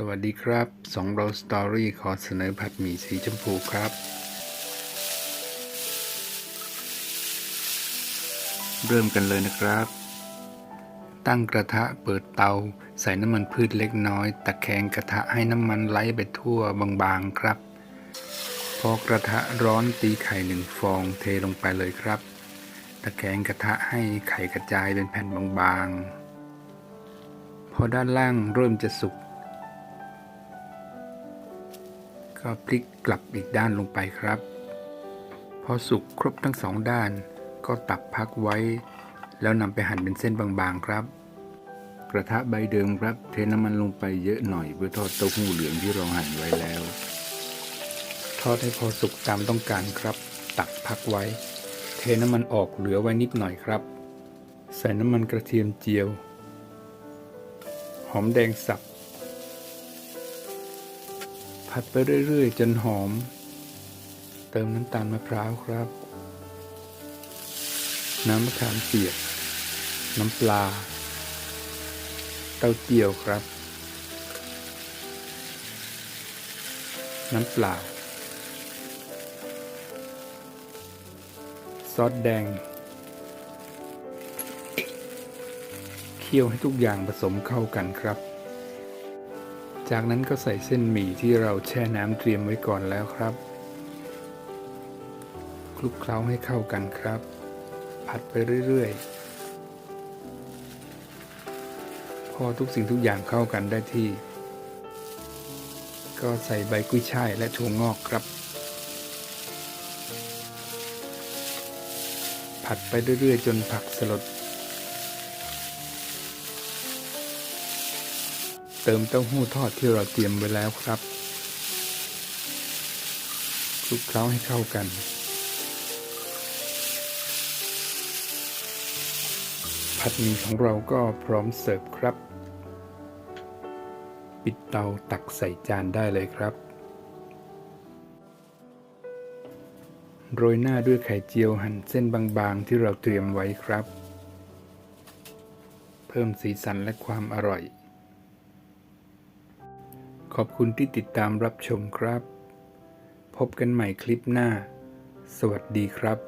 สวัสดีครับสองเราสตอรี่ขอเสนอผัดหมี่สีชมพูครับ เริ่มกันเลยนะครับ ตั้งกระทะเปิดเตา ใส่น้ำมันพืชเล็กน้อย ตะแคงกระทะให้น้ำมันไหลไปทั่วบางๆครับ พอกระทะร้อนตีไข่หนึ่งฟองเทลงไปเลยครับ ตะแคงกระทะให้ไข่กระจายเป็นแผ่นบางๆ พอด้านล่างเริ่มจะสุก ก็พลิกกลับอีกด้านลงไปครับ พอสุกครบทั้งสองด้าน ก็ตักพักไว้ แล้วนำไปหั่นเป็นเส้นบางๆครับ กระทะใบเดิมครับ เทน้ำมันลงไปเยอะหน่อยเพื่อทอดเต้าหู้เหลืองที่เราหั่นไว้แล้ว ทอดให้พอสุกตามต้องการครับ ตักพักไว้ เทน้ำมันออกเหลือไว้นิดหน่อยครับ ใส่น้ำมันกระเทียมเจียว หอมแดงสับ ผัดไปเรื่อยๆ จนหอม เติมน้ำตาลมะพร้าวครับ น้ำมะขามเปียก น้ำปลา เต้าเจี้ยวครับ น้ำปลาซอสแดง เคี่ยวให้ทุกอย่างผสมเข้ากันครับ จากนั้นก็ใส่เส้นหมี่ที่เราแช่น้ำเตรียมไว้ก่อนแล้วครับ คลุกเคล้าให้เข้ากันครับ ผัดไปเรื่อยๆ พอทุกสิ่งทุกอย่างเข้ากันได้ที่ ก็ใส่ใบกุ้ยช่ายและถั่วงอกครับ ผัดไปเรื่อยๆ จนผักสลด เติมเต้าหู้ทอดที่เราเตรียมไว้แล้วครับคลุกเคล้าให้เข้ากัน ผัดหมี่ของเราก็พร้อมเสิร์ฟครับ ปิดเตาตักใส่จานได้เลยครับ โรยหน้าด้วยไข่เจียวหั่นเส้นบางๆที่เราเตรียมไว้ครับ เพิ่มสีสันและความอร่อย ขอบคุณที่ติดตามรับชมครับ พบกันใหม่คลิปหน้า สวัสดีครับ